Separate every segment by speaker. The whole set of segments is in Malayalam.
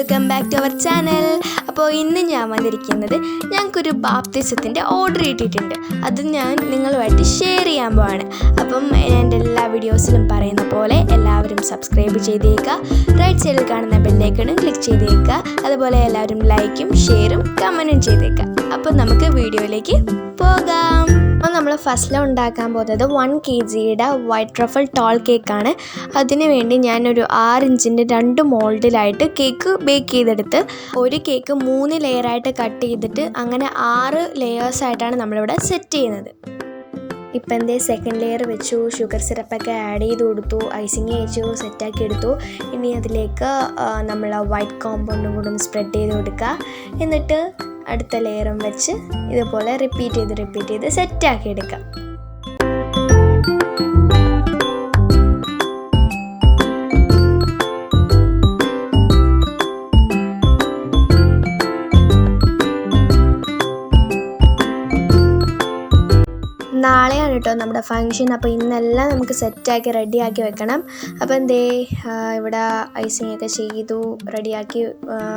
Speaker 1: Welcome back to our channel അപ്പോൾ ഇന്ന് ഞാൻ വന്നിരിക്കുന്നത് ഞങ്ങൾക്കൊരു ബാപ്തിസത്തിന്റെ ഓർഡർ കിട്ടിയിട്ടുണ്ട്. അത് ഞാൻ നിങ്ങളുമായിട്ട് ഷെയർ ചെയ്യാൻ പോവാണ്. അപ്പം എന്റെ എല്ലാ വീഡിയോസിലും പറയുന്ന പോലെ എല്ലാവരും സബ്സ്ക്രൈബ് ചെയ്തേക്കുക. റൈറ്റ് സൈഡിൽ കാണുന്ന ബെല്ലേക്കണും ക്ലിക്ക് ചെയ്തേക്കുക. അതുപോലെ എല്ലാവരും ലൈക്കും ഷെയറും കമന്റും ചെയ്തേക്കുക. അപ്പം നമുക്ക് വീഡിയോയിലേക്ക് പോകാം. അപ്പോൾ നമ്മൾ ഫസ്റ്റിൽ ഉണ്ടാക്കാൻ പോകുന്നത് വൺ കെ ജിയുടെ വൈറ്റ് ട്രഫിൾ ടോൾ കേക്കാണ് അതിന് വേണ്ടി ഞാനൊരു ആറ് ഇഞ്ചിന്റെ രണ്ട് മോൾഡിലായിട്ട് കേക്ക് ബേക്ക് ചെയ്തെടുത്ത് ഒരു കേക്ക് മൂന്ന് ലെയറായിട്ട് കട്ട് ചെയ്തിട്ട് അങ്ങനെ ആറ് ലെയേഴ്സായിട്ടാണ് നമ്മളിവിടെ സെറ്റ് ചെയ്യുന്നത്. ഇപ്പം എന്തേ സെക്കൻഡ് ലെയർ വെച്ചു ഷുഗർ സിറപ്പൊക്കെ ആഡ് ചെയ്ത് കൊടുത്തു ഐസിങ് വെച്ചു സെറ്റാക്കി എടുത്തു. ഇനി അതിലേക്ക് നമ്മൾ വൈറ്റ് കോമ്പൗണ്ടും കൂടെ സ്പ്രെഡ് ചെയ്ത് കൊടുക്കുക എന്നിട്ട് അടുത്ത ലെയറും വെച്ച് ഇതുപോലെ റിപ്പീറ്റ് ചെയ്ത് റിപ്പീറ്റ് ചെയ്ത് സെറ്റാക്കി എടുക്കാം. നാളെയാണ് കേട്ടോ നമ്മുടെ ഫങ്ഷൻ അപ്പോൾ ഇന്നെല്ലാം നമുക്ക് സെറ്റാക്കി റെഡിയാക്കി വെക്കണം. അപ്പോൾ എന്തേ ഇവിടെ ഐസിങ് ഒക്കെ ചെയ്തു റെഡിയാക്കി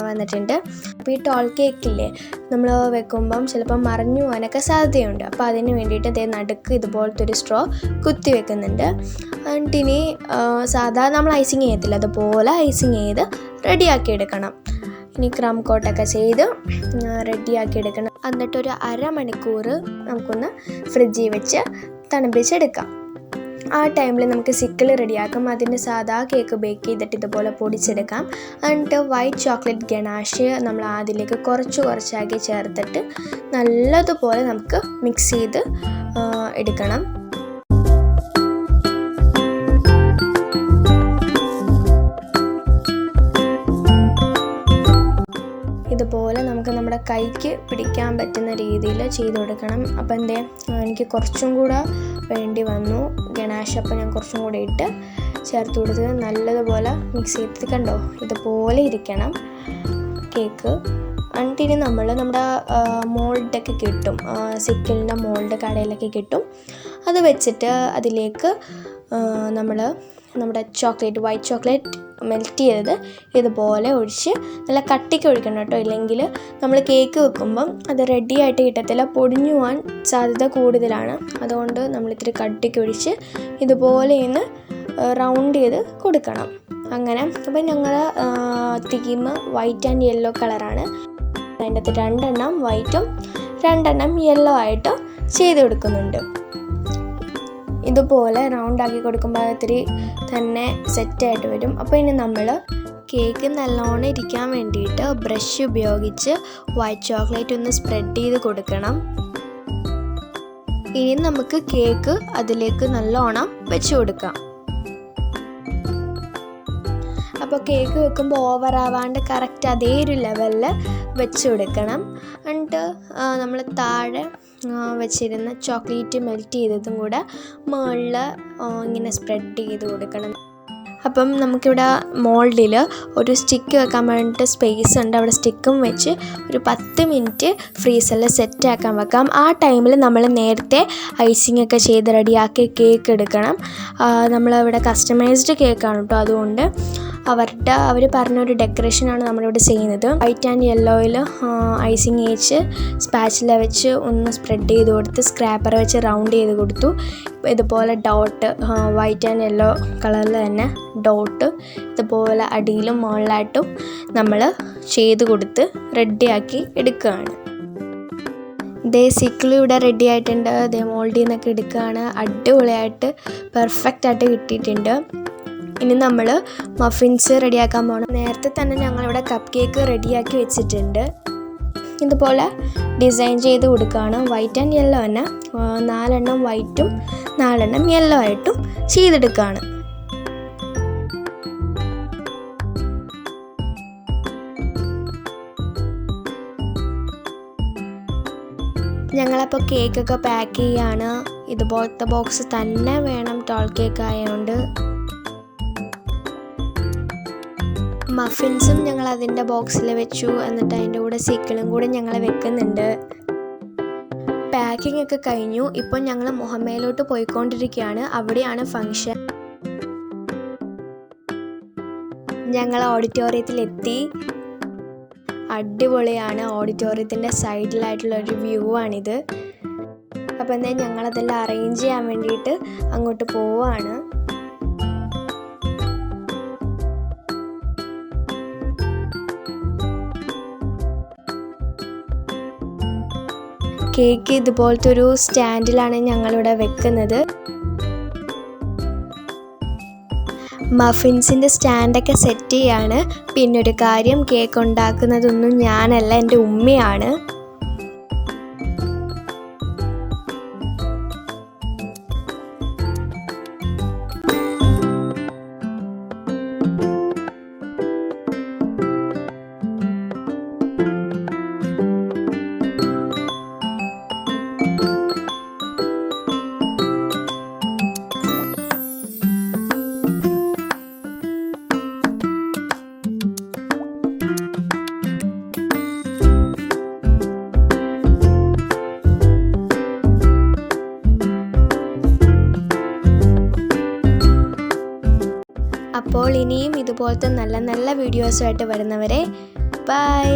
Speaker 1: വന്നിട്ടുണ്ട്. അപ്പോൾ ഈ ടോൾ കേക്കില്ലേ നമ്മൾ വെക്കുമ്പം ചിലപ്പം മറിഞ്ഞു പോകാനൊക്കെ സാധ്യതയുണ്ട്. അപ്പോൾ അതിന് വേണ്ടിയിട്ട് ഇതേ നടുക്ക് ഇതുപോലത്തെ ഒരു സ്ട്രോ കുത്തി വെക്കുന്നുണ്ട്. എന്നിട്ട് ഇനി സാധാരണ സാധാ നമ്മൾ ഐസിങ് ചെയ്യത്തില്ല. അതുപോലെ ഐസിങ് ചെയ്ത് റെഡിയാക്കി എടുക്കണം. ഇനി ക്രം കോട്ടൊക്കെ ചെയ്ത് റെഡിയാക്കി എടുക്കണം എന്നിട്ടൊരു അരമണിക്കൂർ നമുക്കൊന്ന് ഫ്രിഡ്ജിൽ വെച്ച് തണുപ്പിച്ചെടുക്കാം. ആ ടൈമിൽ നമുക്ക് സിക്കിൾ റെഡിയാക്കാം. അതിന് സാധാ കേക്ക് ബേക്ക് ചെയ്തിട്ട് ഇതുപോലെ പൊടിച്ചെടുക്കാം. എന്നിട്ട് വൈറ്റ് ചോക്ലേറ്റ് ഗണാഷ് നമ്മൾ അതിലേക്ക് കുറച്ച് കുറച്ചാക്കി ചേർത്തിട്ട് നല്ലതുപോലെ നമുക്ക് മിക്സ് ചെയ്ത് എടുക്കണം. കൈക്ക് പിടിക്കാൻ പറ്റുന്ന രീതിയിൽ ചെയ്ത് കൊടുക്കണം. അപ്പം എന്റെ എനിക്ക് കുറച്ചും കൂടെ വേണ്ടി വന്നു. ഗണാഷ് അപ്പം ഞാൻ കുറച്ചും കൂടെ ഇട്ട് ചേർത്ത് കൊടുത്ത് നല്ലതുപോലെ മിക്സ് ചെയ്ത് കണ്ടോ ഇതുപോലെ ഇരിക്കണം കേക്ക് എന്നിട്ട് ഇനി നമ്മൾ നമ്മുടെ മോൾഡൊക്കെ കിട്ടും. സിക്കിളിന്റെ മോൾഡ് കടയിലൊക്കെ കിട്ടും. അത് വെച്ചിട്ട് അതിലേക്ക് നമ്മൾ നമ്മുടെ ചോക്ലേറ്റ് വൈറ്റ് ചോക്ലേറ്റ് മെൽറ്റ് ചെയ്തത് ഇതുപോലെ ഒഴിച്ച് നല്ല കട്ടിക്ക് ഒഴിക്കണം കേട്ടോ. ഇല്ലെങ്കിൽ നമ്മൾ കേക്ക് വെക്കുമ്പം അത് റെഡി ആയിട്ട് കിട്ടത്തില്ല പൊടിഞ്ഞു പോകാൻ സാധ്യത കൂടുതലാണ്. അതുകൊണ്ട് നമ്മൾ ഇത്തിരി കട്ടിക്ക് ഒഴിച്ച് ഇതുപോലെ ഇന്ന് റൗണ്ട് ചെയ്ത് കൊടുക്കണം. അങ്ങനെ അപ്പം ഞങ്ങൾ തീം വൈറ്റ് ആൻഡ് യെല്ലോ കളറാണ് അതിന്റെ അകത്ത് രണ്ടെണ്ണം വൈറ്റും രണ്ടെണ്ണം യെല്ലോ ആയിട്ട് ചെയ്ത് കൊടുക്കുന്നുണ്ട്. ഇതുപോലെ റൗണ്ട് ആക്കി കൊടുക്കുമ്പോൾ ഇത്തിരി തന്നെ സെറ്റായിട്ട് വരും. അപ്പോൾ ഇനി നമ്മൾ കേക്ക് നല്ലോണം ഇരിക്കാൻ വേണ്ടിയിട്ട് ബ്രഷ് ഉപയോഗിച്ച് വൈറ്റ് ചോക്ലേറ്റ് ഒന്ന് സ്പ്രെഡ് ചെയ്ത് കൊടുക്കണം. ഇനി നമുക്ക് കേക്ക് അതിലേക്ക് നല്ലോണം വെച്ച് കൊടുക്കാം. അപ്പോൾ കേക്ക് വെക്കുമ്പോൾ ഓവർ ആവാണ്ട് കറക്റ്റ് അതേ ഒരു ലെവലിൽ വെച്ച് കൊടുക്കണം. എന്നിട്ട് നമ്മൾ താഴെ വെച്ചിരുന്ന ചോക്ലേറ്റ് മെൽറ്റ് ചെയ്തതും കൂടെ മുകളിൽ ഇങ്ങനെ സ്പ്രെഡ് ചെയ്ത് കൊടുക്കണം. അപ്പം നമുക്കിവിടെ മോൾഡിൽ ഒരു സ്റ്റിക്ക് വെക്കാൻ വേണ്ടിയിട്ട് സ്പേസ് ഉണ്ട്. അവിടെ സ്റ്റിക്കും വെച്ച് ഒരു പത്ത് മിനിറ്റ് ഫ്രീസറിൽ സെറ്റ് ആക്കാൻ വെക്കാം. ആ ടൈമിൽ നമ്മൾ നേരത്തെ ഐസിംഗ് ഒക്കെ ചെയ്ത് റെഡിയാക്കി കേക്ക് എടുക്കണം. നമ്മളവിടെ കസ്റ്റമൈസ്ഡ് കേക്കാണ് കേട്ടോ അതുകൊണ്ട് അവരുടെ അവർ പറഞ്ഞ പറഞ്ഞൊരു ഡെക്കറേഷനാണ് നമ്മളിവിടെ ചെയ്യുന്നത്. വൈറ്റ് ആൻഡ് യെല്ലോയിൽ ഐസിങ് വെച്ച് സ്പാച്ചില വെച്ച് ഒന്ന് സ്പ്രെഡ് ചെയ്ത് കൊടുത്ത് സ്ക്രാപ്പർ വെച്ച് റൗണ്ട് ചെയ്ത് കൊടുത്തു. ഇതുപോലെ ഡോട്ട് വൈറ്റ് ആൻഡ് യെല്ലോ കളറിൽ തന്നെ ഡോട്ട് ഇതുപോലെ അടിയിലും മുകളിലായിട്ടും നമ്മൾ ചെയ്ത് കൊടുത്ത് റെഡിയാക്കി എടുക്കുകയാണ്. ദേ സിക്കിളും ഇവിടെ റെഡി ആയിട്ടുണ്ട്. ദേ മോൾഡിൽ നിന്നൊക്കെ എടുക്കുകയാണ്. അടിപൊളിയായിട്ട് പെർഫെക്റ്റ് ആയിട്ട് കിട്ടിയിട്ടുണ്ട്. ഇനി നമ്മൾ മഫിൻസ് റെഡിയാക്കാൻ പോകണം നേരത്തെ തന്നെ ഞങ്ങളിവിടെ കപ്പ് കേക്ക് റെഡിയാക്കി വെച്ചിട്ടുണ്ട്. ഇതുപോലെ ഡിസൈൻ ചെയ്ത് കൊടുക്കുകയാണ്. വൈറ്റ് ആൻഡ് യെല്ലോ തന്നെ. നാലെണ്ണം വൈറ്റും നാലെണ്ണം യെല്ലോ ആയിട്ടും ചെയ്തെടുക്കുകയാണ്. ഞങ്ങളപ്പോൾ കേക്കൊക്കെ പാക്ക് ചെയ്യാണ്. ഇതുപോലത്തെ ബോക്സ് തന്നെ വേണം ടോൾ കേക്ക് ആയതുകൊണ്ട് മഫിൻസും ഞങ്ങൾ അതിന്റെ ബോക്സിൽ വെച്ചു. എന്നിട്ട് അതിന്റെ കൂടെ സിക്കിളും കൂടെ ഞങ്ങൾ വെക്കുന്നുണ്ട്. പാക്കിംഗ് ഒക്കെ കഴിഞ്ഞു. ഇപ്പോൾ ഞങ്ങൾ മുഹമ്മയിലോട്ട് പോയിക്കൊണ്ടിരിക്കുകയാണ്. അവിടെയാണ് ഫങ്ഷൻ ഞങ്ങൾ ഓഡിറ്റോറിയത്തിൽ എത്തി. അടിപൊളിയാണ്. ഓഡിറ്റോറിയത്തിന്റെ സൈഡിലായിട്ടുള്ള ഒരു വ്യൂ ആണിത്. അപ്പം എന്തായാലും ഞങ്ങളതെല്ലാം അറേഞ്ച് ചെയ്യാൻ വേണ്ടിയിട്ട് അങ്ങോട്ട് പോവാണ് കേക്ക് ഇതുപോലത്തെ ഒരു സ്റ്റാൻഡിലാണ് ഞങ്ങളിവിടെ വെക്കുന്നത്. മഫിൻസിന്റെ സ്റ്റാൻഡൊക്കെ സെറ്റ് ചെയ്യാണ്. പിന്നെ ഒരു കാര്യം കേക്ക് ഉണ്ടാക്കുന്നതൊന്നും ഞാനല്ല എന്റെ ഉമ്മയാണ്. ഇനിയും ഇതുപോലത്തെ നല്ല നല്ല വീഡിയോസുമായിട്ട് വരുന്നവരെ ബൈ.